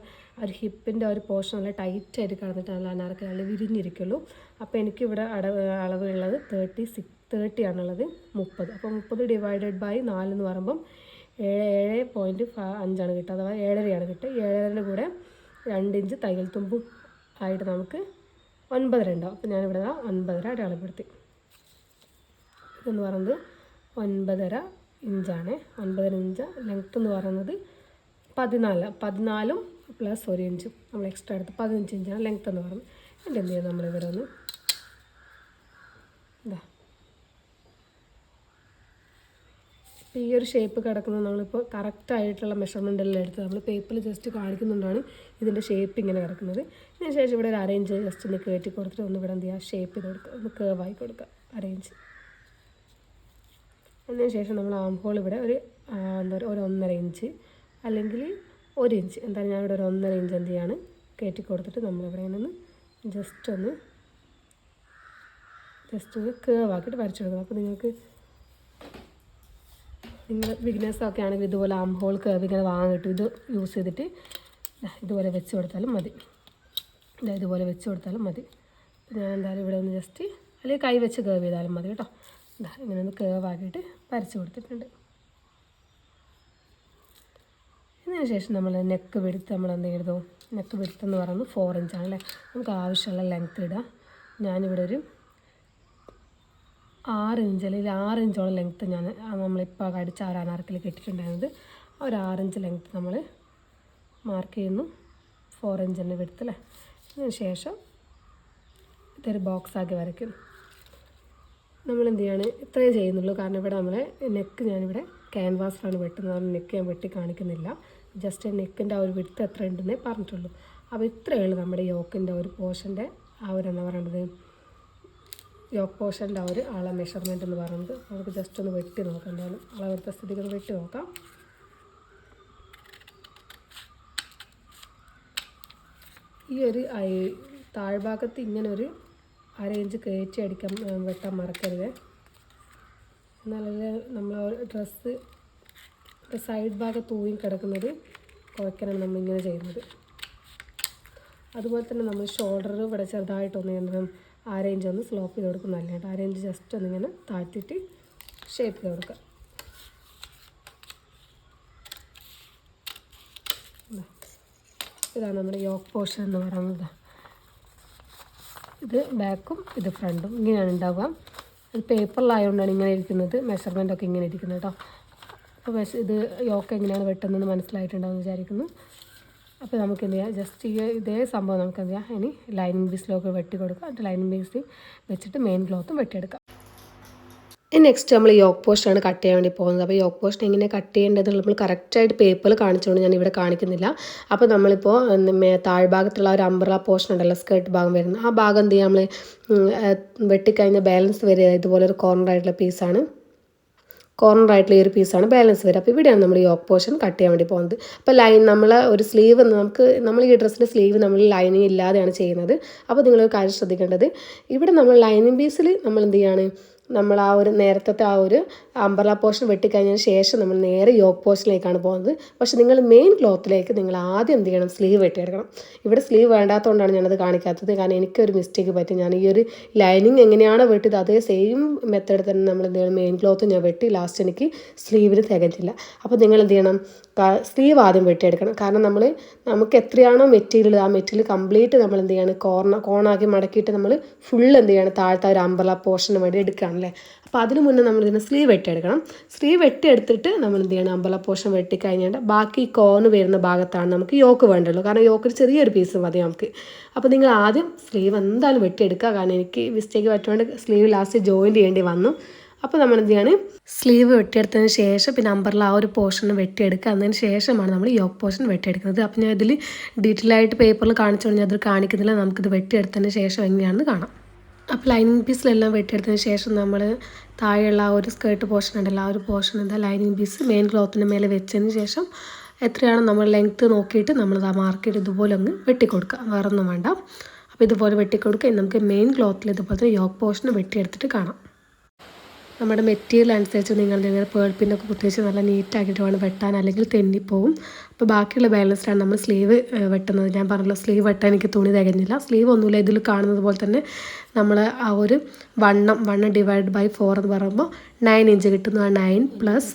ഒരു ഹിപ്പിന്റെ ഒരു പോർഷൻ നല്ല ടൈറ്റായിട്ട് കിടന്നിട്ട് നല്ല അനാർക്കലി നല്ല വിരിഞ്ഞിരിക്കുള്ളൂ. അപ്പോൾ എനിക്കിവിടെ അടവ് അളവുള്ളത് തേർട്ടി സിക്സ് തേർട്ടി ആണുള്ളത് മുപ്പത്. അപ്പോൾ മുപ്പത് ഡിവൈഡഡ് ബൈ നാല് എന്ന് പറയുമ്പം ഏഴ് ഏഴ് പോയിന്റ് അഞ്ചാണ് കിട്ടുക. അഥവാ ഏഴരയാണ് കിട്ടുക. ഏഴരയുടെ കൂടെ രണ്ട് ഇഞ്ച് തയ്യൽ തുമ്പും ആയിട്ട് നമുക്ക് ഒൻപതര ഉണ്ടാവും. അപ്പോൾ ഞാനിവിടെ ഒൻപതര അടയാളപ്പെടുത്തി. ഇതെന്ന് പറയുന്നത് ഒൻപതര ഇഞ്ചാണ്. ഒൻപതര ഇഞ്ച് ലെങ്ത്ത് എന്ന് പറയുന്നത് പതിനാല്. പതിനാലും പ്ലസ് ഒരു ഇഞ്ചും. നമ്മൾ എക്സ്ട്രാ എടുത്ത് പതിനഞ്ച് ഇഞ്ചാണ് ലെങ്ത്ത് എന്ന് പറയുന്നത്. എന്റെ എന്ത് ചെയ്യാം നമ്മളിവിടെ ഒന്ന് ഇതാ ഈ ഒരു ഷേപ്പ് കിടക്കുന്നത് നമ്മളിപ്പോൾ കറക്റ്റായിട്ടുള്ള മെഷർമെന്റ് എല്ലാം എടുത്ത് നമ്മൾ പേപ്പറിൽ ജസ്റ്റ് കാണിക്കുന്നുണ്ടാണ്. ഇതിന്റെ ഷേപ്പ് ഇങ്ങനെ കിടക്കുന്നത്. അതിന് ശേഷം ഇവിടെ ഒരു അറേഞ്ച് ജസ്റ്റ് ഒന്ന് കയറ്റി കൊടുത്തിട്ട് ഒന്ന് ഇവിടെ എന്ത് ചെയ്യുക ഷേപ്പ് ചെയ്ത് കൊടുക്കുക ഒന്ന് കേവായി കൊടുക്കുക അറേഞ്ച് അതിന് ശേഷം നമ്മൾ ആം ഹോൾ ഇവിടെ ഒരു എന്താ പറയുക ഒരു ഒന്നര ഇഞ്ച് അല്ലെങ്കിൽ ഒരു ഇഞ്ച് എന്തായാലും ഞാനിവിടെ ഒരു ഒന്നര ഇഞ്ച് എന്ത് ചെയ്യാണ് കയറ്റി കൊടുത്തിട്ട് നമ്മളിവിടെ ഇങ്ങനെ ഒന്ന് ജസ്റ്റ് ഒന്ന് ജസ്റ്റ് ഒന്ന് കേവ് ആക്കിയിട്ട് വരച്ചു കൊടുക്കണം. അപ്പോൾ നിങ്ങൾക്ക് നിങ്ങൾ ബിഗ്നേഴ്സൊക്കെ ആണെങ്കിൽ ഇതുപോലെ ആം ഹോൾ കേവ് ഇങ്ങനെ വാങ്ങിയിട്ട് ഇത് യൂസ് ചെയ്തിട്ട് ഇതുപോലെ വെച്ച് കൊടുത്താലും മതി. ഇതുപോലെ വെച്ച് കൊടുത്താലും മതി. ഞാൻ എന്തായാലും ഇവിടെ ഒന്ന് ജസ്റ്റ് അല്ലെങ്കിൽ കൈ വെച്ച് കേവ് ചെയ്താലും മതി കേട്ടോ. ദാ ഇങ്ങനെ ഒന്ന് കേവ് ആക്കിയിട്ട് വരച്ച് കൊടുത്തിട്ടുണ്ട്. ഇതിന് ശേഷം നമ്മൾ നെക്ക് വെടുത്ത് നമ്മൾ എന്ത് ചെയ്തു നെക്ക് വെടുത്ത് എന്ന് പറയുന്നത് ഫോർ ഇഞ്ചാണ് അല്ലേ? നമുക്ക് ആവശ്യമുള്ള ലെങ്ത്ത് ഇടാം. ഞാനിവിടെ ഒരു ആറ് ഇഞ്ച് അല്ലെങ്കിൽ ആറ് ഇഞ്ചോളം ലെങ്ത്ത് ഞാൻ നമ്മളിപ്പോൾ അടിച്ച ആ ഒരു അനാർക്കിൽ ആ ഒരു ആറ് ഇഞ്ച് ലെങ്ത്ത് നമ്മൾ മാർക്ക് ചെയ്യുന്നു. ഫോർ ഇഞ്ചിന്റെ വിടുത്ത് വിടുത്തല്ലേ അതിന് ശേഷം ഇതൊരു ബോക്സ് ആക്കി വരയ്ക്കും നമ്മൾ എന്ത് ചെയ്യാണ്? ഇത്രയേ ചെയ്യുന്നുള്ളൂ. കാരണം ഇവിടെ നമ്മളെ നെക്ക് ഞാനിവിടെ ക്യാൻവാസിലാണ് വെട്ടുന്നത്. നെക്ക് ഞാൻ വെട്ടി കാണിക്കുന്നില്ല. ജസ്റ്റ് നെക്കിന്റെ ആ ഒരു വിടുത്ത് എത്ര ഉണ്ടെന്നേ പറഞ്ഞിട്ടുള്ളൂ. അപ്പോൾ ഇത്രയേ ഉള്ളൂ നമ്മുടെ യോക്കിന്റെ ഒരു പോർഷന്റെ ആ ഒരു എന്താ പറയേണ്ടത് യോക്ക് പോർഷന്റെ ആ ഒരു അള മെഷർമെന്റ് എന്ന് പറയുന്നത്. നമുക്ക് ജസ്റ്റ് ഒന്ന് വെട്ടി നോക്കാം. എന്തായാലും അളവെടുത്ത സ്ഥിതിക്ക് ഒന്ന് വെട്ടി നോക്കാം. ഈ ഒരു താഴ്ഭാഗത്ത് ഇങ്ങനെ ഒരു അര ഇഞ്ച് കയറ്റി അടിക്കാൻ വെട്ടാൻ മറക്കരുത്. എന്നാലല്ലേ നമ്മൾ ഡ്രസ്സ് സൈഡ് ഭാഗത്ത് തൂങ്ങി കിടക്കുന്നത് കുഴക്കാനാണ് നമ്മൾ ഇങ്ങനെ ചെയ്യുന്നത്. അതുപോലെ തന്നെ നമ്മൾ ഷോൾഡർ ഇവിടെ ചെറുതായിട്ടൊന്ന് എന്തും ആ റേഞ്ച് ഒന്ന് സ്ലോപ്പ് ചെയ്ത് കൊടുക്കും. നല്ലതായിട്ട് ആ റേഞ്ച് ജസ്റ്റ് ഒന്നിങ്ങനെ താഴ്ത്തിയിട്ട് ഷേപ്പ് ചെയ്ത് കൊടുക്കുക. ഇതാണ് നമ്മുടെ യോക്ക് പോർഷൻ എന്ന് പറയുന്നത്. ഇത് ബാക്കും ഇത് ഫ്രണ്ടും ഇങ്ങനെയാണ് ഉണ്ടാവുക. ഇത് പേപ്പറിലായതുകൊണ്ടാണ് ഇങ്ങനെ ഇരിക്കുന്നത്. മെഷർമെന്റ് ഒക്കെ ഇങ്ങനെ ഇരിക്കുന്നത് കേട്ടോ അപ്പോൾ മെഷ ഇത് യോക്ക് എങ്ങനെയാണ് വെട്ടുന്നതെന്ന് മനസ്സിലായിട്ടുണ്ടാവും വിചാരിക്കുന്നു. അപ്പോൾ നമുക്ക് എന്ത് ചെയ്യാം? ജസ്റ്റ് ഈ ഇതേ സംഭവം നമുക്ക് എന്ത് ചെയ്യാം? ഇനി ലൈനിങ് പീസിലൊക്കെ വെട്ടി കൊടുക്കുക. എന്നിട്ട് ലൈനിങ് പീസിൽ വെച്ചിട്ട് മെയിൻ ക്ലോത്തും വെട്ടിയെടുക്കാം. നെക്സ്റ്റ് നമ്മൾ യോക്ക് പോസ്റ്റാണ് കട്ട് ചെയ്യാൻ വേണ്ടി പോകുന്നത്. അപ്പോൾ യോക്ക് പോസ്റ്റ് എങ്ങനെ കട്ട് ചെയ്യേണ്ടത് നമ്മൾ കറക്റ്റായിട്ട് പേപ്പറിൽ കാണിച്ചുകൊണ്ട് ഞാൻ ഇവിടെ കാണിക്കുന്നില്ല. അപ്പോൾ നമ്മളിപ്പോൾ താഴ്ഭാഗത്തുള്ള ഒരു അംബ്രല പോർഷൻ ഉണ്ടല്ലോ സ്കേർട്ട് ഭാഗം വരുന്നത് ആ ഭാഗം എന്ത് ചെയ്യാം നമ്മൾ വെട്ടിക്കഴിഞ്ഞ ബാലൻസ് വരിക ഇതുപോലെ ഒരു കോർണർ ആയിട്ടുള്ള പീസാണ് കോർണർ ആയിട്ടുള്ള ഈ ഒരു പീസാണ് ബാലൻസ് വരിക അപ്പോൾ ഇവിടെയാണ് നമ്മൾ യോക്ക് പോർഷൻ കട്ട് ചെയ്യാൻ വേണ്ടി പോകുന്നത്. അപ്പോൾ ലൈൻ നമ്മൾ ഒരു സ്ലീവ് നമുക്ക് നമ്മൾ ഈ ഡ്രസ്സിന്റെ സ്ലീവ് നമ്മൾ ലൈനിങ് ഇല്ലാതെയാണ് ചെയ്യുന്നത്. അപ്പോൾ നിങ്ങളൊരു കാര്യം ശ്രദ്ധിക്കേണ്ടത് ഇവിടെ നമ്മൾ ലൈനിങ് പീസിൽ നമ്മൾ എന്ത് ചെയ്യാണ് നമ്മൾ ആ ഒരു നേരത്തെ ആ ഒരു അംബ്രല പോർഷൻ വെട്ടിക്കഴിഞ്ഞതിന് ശേഷം നമ്മൾ നേരെ യോക്ക് പോർഷനിലേക്കാണ് പോകുന്നത്. പക്ഷേ നിങ്ങൾ മെയിൻ ക്ലോത്തിലേക്ക് നിങ്ങൾ ആദ്യം എന്ത് ചെയ്യണം? സ്ലീവ് വെട്ടിയെടുക്കണം. ഇവിടെ സ്ലീവ് വേണ്ടാത്തതുകൊണ്ടാണ് ഞാനത് കാണിക്കാത്തത്. കാരണം എനിക്കൊരു മിസ്റ്റേക്ക് പറ്റി. ഞാൻ ഈ ഒരു ലൈനിങ് എങ്ങനെയാണ് വെട്ടിയത് അതേ സെയിം മെത്തേഡ് തന്നെ നമ്മൾ എന്ത് ചെയ്യണം? മെയിൻ ക്ലോത്ത് ഞാൻ വെട്ടി ലാസ്റ്റ് എനിക്ക് സ്ലീവിന് തികഞ്ഞില്ല. അപ്പോൾ നിങ്ങൾ എന്ത് ചെയ്യണം? സ്ലീവ് ആദ്യം വെട്ടിയെടുക്കണം. കാരണം നമ്മൾ നമുക്ക് എത്രയാണോ മെറ്റീരിയൽ ആ മെറ്റീരിയൽ കംപ്ലീറ്റ് നമ്മൾ എന്ത് ചെയ്യാണ്? കോർണ കോണാക്കി മടക്കിയിട്ട് നമ്മൾ ഫുൾ എന്ത് ചെയ്യണം? താഴത്തെ ഒരു അമ്പല പോർഷന് വേണ്ടി എടുക്കുകയാണല്ലേ അപ്പോൾ അതിന് മുന്നേ നമ്മൾ ഇതിന് സ്ലീവ് വെട്ടിയെടുക്കണം. സ്ലീവ് വെട്ടിയെടുത്തിട്ട് നമ്മൾ എന്ത് ചെയ്യണം അമ്പല പോഷൻ വെട്ടിക്കഴിഞ്ഞാൽ ബാക്കി കോന്ന് വരുന്ന ഭാഗത്താണ് നമുക്ക് യോക്ക് വേണ്ടുള്ളൂ. കാരണം യോക്കൊരു ചെറിയൊരു പീസ് മതി നമുക്ക്. അപ്പോൾ നിങ്ങൾ ആദ്യം സ്ലീവ് എന്തായാലും വെട്ടിയെടുക്കുക. കാരണം എനിക്ക് മിസ്റ്റേക്ക് പറ്റുകൊണ്ട് സ്ലീവ് ലാസ്റ്റ് ജോയിൻ ചെയ്യേണ്ടി വന്നു. അപ്പോൾ നമ്മൾ എന്ത് ചെയ്യാണ് സ്ലീവ് വെട്ടിയെടുത്തതിന് ശേഷം പിന്നെ അമ്പറിൽ ആ ഒരു പോർഷൻ വെട്ടിയെടുക്കുക. അതിന് ശേഷമാണ് നമ്മൾ യോക്ക് പോർഷൻ വെട്ടിയെടുക്കുന്നത്. അപ്പോൾ ഞാൻ ഇതിൽ ഡീറ്റെയിൽ ആയിട്ട് പേപ്പറിൽ കാണിച്ചുകൊണ്ട് ഞാൻ അത് കാണിക്കുന്നില്ല. നമുക്കിത് വെട്ടിയെടുത്തതിന് ശേഷം എങ്ങനെയാണെന്ന് കാണാം. അപ്പോൾ ലൈനിങ് പീസിലെല്ലാം വെട്ടിയെടുത്തതിന് ശേഷം നമ്മൾ താഴെയുള്ള ആ ഒരു സ്കേർട്ട് പോർഷൻ ഉണ്ടല്ലോ ആ ഒരു പോർഷൻ എന്താ ലൈനിങ് പീസ് മെയിൻ ക്ലോത്തിന്റെ മേലെ വെച്ചതിന് ശേഷം എത്രയാണ് നമ്മൾ ലെങ്ത്ത് നോക്കിയിട്ട് നമ്മൾ ആ മാർക്കറ്റ് ഇതുപോലെ ഒന്ന് വെട്ടിക്കൊടുക്കുക. വേറൊന്നും വേണ്ട. അപ്പോൾ ഇതുപോലെ വെട്ടിക്കൊടുക്കുക. നമുക്ക് മെയിൻ ക്ലോത്തിൽ ഇതുപോലത്തെ യോക്ക് പോർഷൻ വെട്ടിയെടുത്തിട്ട് കാണാം. നമ്മുടെ മെറ്റീരിയൽ അനുസരിച്ച് നിങ്ങൾ പേൾ പിന്നൊക്കെ കുത്തിവെച്ച് നല്ല നീറ്റാക്കിയിട്ട് വേണം വെട്ടാൻ അല്ലെങ്കിൽ തെന്നിപ്പോവും. അപ്പോൾ ബാക്കിയുള്ള ബാലൻസ്ഡാണ് നമ്മൾ സ്ലീവ് വെട്ടുന്നത്. ഞാൻ പറഞ്ഞല്ലോ സ്ലീവ് വെട്ടാൻ എനിക്ക് തുണി തികഞ്ഞില്ല. സ്ലീവ് ഒന്നുമില്ല. ഇതിൽ കാണുന്നത് പോലെ തന്നെ നമ്മൾ ആ ഒരു വണ്ണം വണ്ണം ഡിവൈഡ് ബൈ ഫോർ എന്ന് പറയുമ്പോൾ നയൻ ഇഞ്ച് കിട്ടുന്നു. ആ നയൻ പ്ലസ്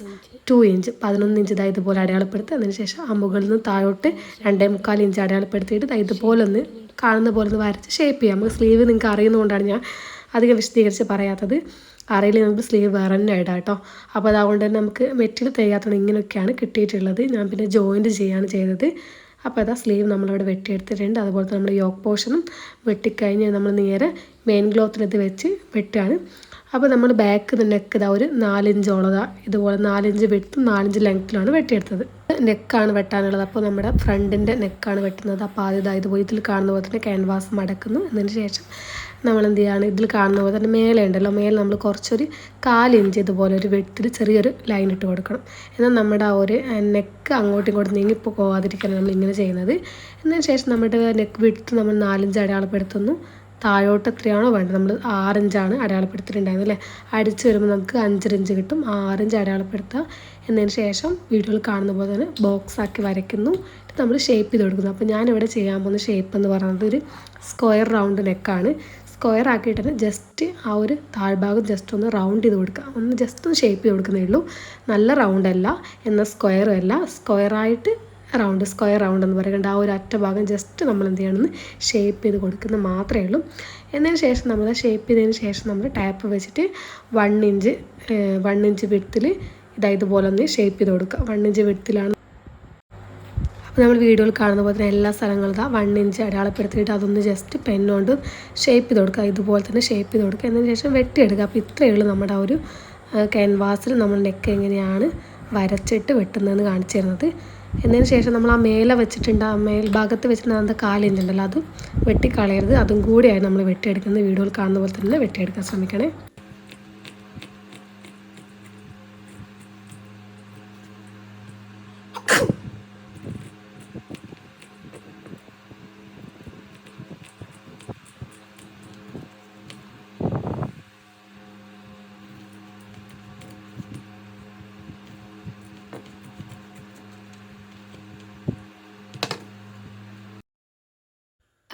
ടു ഇഞ്ച് പതിനൊന്ന് ഇഞ്ച് ഇതാ ഇതുപോലെ അടയാളപ്പെടുത്തി. അതിന് ശേഷം ആ മുകളിൽ നിന്ന് താഴോട്ട് രണ്ടേ മുക്കാൽ ഇഞ്ച് അടയാളപ്പെടുത്തിയിട്ട് ഇതുപോലെ ഒന്ന് കാണുന്ന പോലെ ഒന്ന് വരച്ച് ഷേപ്പ് ചെയ്യാം. നമുക്ക് സ്ലീവ് നിങ്ങൾക്ക് അറിയുന്നതുകൊണ്ടാണ് ഞാൻ അധികം വിശദീകരിച്ച് പറയാത്തത്. അറിയില്ല നമുക്ക് സ്ലീവ് വേറെ തന്നെ ഇടാം കേട്ടോ. അപ്പോൾ അതുകൊണ്ട് തന്നെ നമുക്ക് മെറ്റീരിയൽ തികയാത്തത് ഇങ്ങനെയൊക്കെയാണ് കിട്ടിയിട്ടുള്ളത്. ഞാൻ പിന്നെ ജോയിന്റ് ചെയ്യാണ് ചെയ്തത്. അപ്പോൾ അതാ സ്ലീവ് നമ്മളിവിടെ വെട്ടിയെടുത്തിട്ടുണ്ട്. അതുപോലെ തന്നെ നമ്മൾ യോക്ക് പോർഷനും വെട്ടിക്കഴിഞ്ഞ് നമ്മൾ നേരെ മെയിൻ ക്ലോത്തിനത് വെച്ച് വെട്ടുകയാണ് അപ്പോൾ നമ്മൾ ബാക്ക് നെക്ക് ഇതാ ഒരു നാലിഞ്ചോളം ഇതുപോലെ നാലിഞ്ച് വെട്ടും നാലിഞ്ച് ലെങ്ത്തിലാണ് വെട്ടിയെടുത്തത്. നെക്കാണ് വെട്ടാനുള്ളത്. അപ്പോൾ നമ്മുടെ ഫ്രണ്ടിന്റെ നെക്കാണ് വെട്ടുന്നത്. അപ്പോൾ ആദ്യം ഇതാ ഇതുപോലെ ഇതിൽ കാണുന്ന പോലെ തന്നെ ക്യാൻവാസ് മടക്കുന്നു. അതിന് ശേഷം നമ്മൾ എന്ത് ചെയ്യാണ്? ഇതിൽ കാണുന്ന പോലെ തന്നെ മേലെ ഉണ്ടല്ലോ. മേലെ നമ്മൾ കുറച്ചൊരു കാലിഞ്ച് ഇതുപോലെ ഒരു വെട്ടിൽ ചെറിയൊരു ലൈൻ ഇട്ട് കൊടുക്കണം. എന്നാൽ നമ്മുടെ ആ ഒരു നെക്ക് അങ്ങോട്ടും ഇങ്ങോട്ടും നീങ്ങി പോകാതിരിക്കാനാണ് നമ്മൾ ഇങ്ങനെ ചെയ്യുന്നത്. എന്നതിന് ശേഷം നമ്മുടെ നെക്ക് വിട്ട് നമ്മൾ നാലിഞ്ച് അടയാളപ്പെടുത്തുന്നു. താഴോട്ട് എത്രയാണോ വേണ്ടത്. നമ്മൾ ആറിഞ്ചാണ് അടയാളപ്പെടുത്തിയിട്ടുണ്ടായിരുന്നത് അല്ലേ? അടിച്ച് വരുമ്പോൾ നമുക്ക് അഞ്ചര ഇഞ്ച് കിട്ടും. ആറിഞ്ച് അടയാളപ്പെടുത്തുക എന്നതിന് ശേഷം വീഡിയോയിൽ കാണുന്ന പോലെ തന്നെ ബോക്സ് ആക്കി വരയ്ക്കുന്നു. നമ്മൾ ഷേപ്പ് ചെയ്ത് കൊടുക്കുന്നു. അപ്പോൾ ഞാനിവിടെ ചെയ്യാൻ പോകുന്ന ഷേപ്പ് എന്ന് പറയുന്നത് ഒരു സ്ക്വയർ റൗണ്ട് നെക്കാണ് സ്ക്വയർ ആക്കിയിട്ട് ജസ്റ്റ് ആ ഒരു താഴ്ഭാഗം ജസ്റ്റ് ഒന്ന് റൗണ്ട് ചെയ്ത് കൊടുക്കുക. ഒന്ന് ജസ്റ്റ് ഒന്ന് ഷേപ്പ് ചെയ്ത് കൊടുക്കുന്നേ ഉള്ളൂ. നല്ല റൗണ്ട് അല്ല. എന്നാൽ സ്ക്വയറും അല്ല. സ്ക്വയറായിട്ട് റൗണ്ട് സ്ക്വയർ റൗണ്ട് എന്ന് പറയുന്നത് ആ ഒരു അറ്റ ഭാഗം ജസ്റ്റ് നമ്മൾ എന്ത് ചെയ്യണമെന്ന് ഷേപ്പ് ചെയ്ത് കൊടുക്കുന്ന മാത്രമേ ഉള്ളൂ. എന്നതിന് ശേഷം നമ്മൾ ഷേപ്പ് ചെയ്തതിന് ശേഷം നമ്മൾ ടാപ്പ് വെച്ചിട്ട് വൺ ഇഞ്ച് വൺ ഇഞ്ച് വിടത്തിൽ ഇതാ ഇതുപോലെ ഒന്ന് ഷേപ്പ് ചെയ്ത് കൊടുക്കുക. വൺ ഇഞ്ച് വിടത്തിലാണ് അപ്പോൾ നമ്മൾ വീഡിയോയിൽ കാണുന്ന പോലെ തന്നെ എല്ലാ സ്ഥലങ്ങളും ഇതാ വൺ ഇഞ്ച് അടയാളപ്പെടുത്തിയിട്ട് അതൊന്ന് ജസ്റ്റ് പെന്നുകൊണ്ട് ഷേപ്പ് ചെയ്ത് കൊടുക്കുക. ഇതുപോലെ തന്നെ ഷേപ്പ് ചെയ്ത് കൊടുക്കുക. എന്നതിന് ശേഷം വെട്ടിയെടുക്കുക. അപ്പോൾ ഇത്രയേ ഉള്ളൂ നമ്മുടെ ആ ഒരു ക്യാൻവാസിൽ നമ്മൾ നെക്ക് എങ്ങനെയാണ് വരച്ചിട്ട് വെട്ടുന്നതെന്ന് കാണിച്ചു തരുന്നത്. എന്നതിന് ശേഷം നമ്മൾ ആ മേലെ വെച്ചിട്ടുണ്ട് ആ മേൽഭാഗത്ത് വെച്ചിട്ടുണ്ട് അതിന്റെ അതും അത് വെട്ടിക്കളയരുത്. അതും കൂടിയായി നമ്മൾ വെട്ടിയെടുക്കുന്നത്. വീഡിയോയിൽ കാണുന്ന പോലെ തന്നെ വെട്ടിയെടുക്കാൻ ശ്രമിക്കണേ.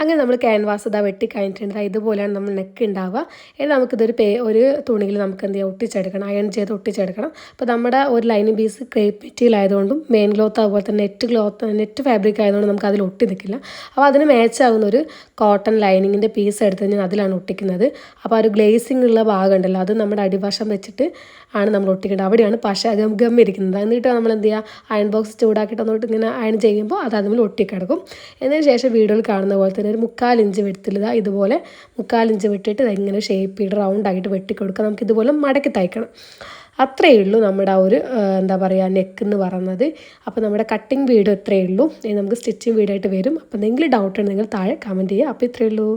അങ്ങനെ നമ്മൾ ക്യാൻവാസ് ഇതാ വെട്ടി കഴിഞ്ഞിട്ടുണ്ട്. ഇതുപോലെയാണ് നമ്മൾ നെക്ക് ഉണ്ടാവുക ഇനി നമുക്കിതൊരു പേ ഒരു തുണിയിൽ നമുക്ക് എന്ത് ചെയ്യാം? ഒട്ടിച്ചെടുക്കണം. അയൺ ചെയ്ത് ഒട്ടിച്ചെടുക്കണം. അപ്പോൾ നമ്മുടെ ഒരു ലൈനിങ് പീസ് ക്രേപ്പ് മെറ്റീരിയൽ ആയതുകൊണ്ടും മെയിൻ ക്ലോത്ത് അതുപോലെ തന്നെ നെറ്റ് ക്ലോത്ത് നെറ്റ് ഫാബ്രിക് ആയതുകൊണ്ട് നമുക്ക് അതിൽ ഒട്ടി നിൽക്കില്ല അപ്പോൾ അതിന് മാച്ച് ആകുന്ന ഒരു കോട്ടൺ ലൈനിങ്ങിന്റെ പീസ് എടുത്ത് ഞാൻ അതിലാണ് ഒട്ടിക്കുന്നത്. അപ്പോൾ ആ ഒരു ഗ്ലേസിംഗ് ഉള്ള ഭാഗം ഉണ്ടല്ലോ അത് നമ്മുടെ അടിവശം വെച്ചിട്ട് ആണ് നമ്മൾ ഒട്ടിക്കേണ്ടത്. അവിടെയാണ് പശ അത് ഗം ഇരിക്കുന്നത് എന്നിട്ട് നമ്മൾ എന്ത് ചെയ്യുക? അയൺ ബോക്സ് ചൂടാക്കിയിട്ട് ഒന്നോട്ട് ഇങ്ങനെ അയൺ ചെയ്യുമ്പോൾ അത് അതുപോലെ ഒട്ടിക്കിടക്കും. എന്നതിന് ശേഷം വീഡിയോയിൽ കാണുന്ന പോലെ തന്നെ ഒരു മുക്കാൽ ഇഞ്ച് വെട്ടിലിതാ ഇതുപോലെ മുക്കാൽ ഇഞ്ച് വെട്ടിയിട്ട് ഇങ്ങനെ ഷേപ്പ് ചെയ്ത് റൗണ്ട് ആയിട്ട് വെട്ടിക്കൊടുക്കുക. നമുക്ക് ഇതുപോലെ മടക്കി തയ്ക്കണം. അത്രയേ ഉള്ളൂ നമ്മുടെ ആ ഒരു എന്താ പറയുക നെക്ക് എന്ന് പറയുന്നത്. അപ്പോൾ നമ്മുടെ കട്ടിങ് വീഡിയോ ഇത്രയേ ഉള്ളൂ. ഇനി നമുക്ക് സ്റ്റിച്ചിങ് വീഡിയോ ആയിട്ട് വരും. അപ്പോൾ എന്തെങ്കിലും ഡൗട്ട് ഉണ്ടെങ്കിൽ താഴെ കമന്റ് ചെയ്യുക. അപ്പോൾ ഇത്രയേ ഉള്ളൂ.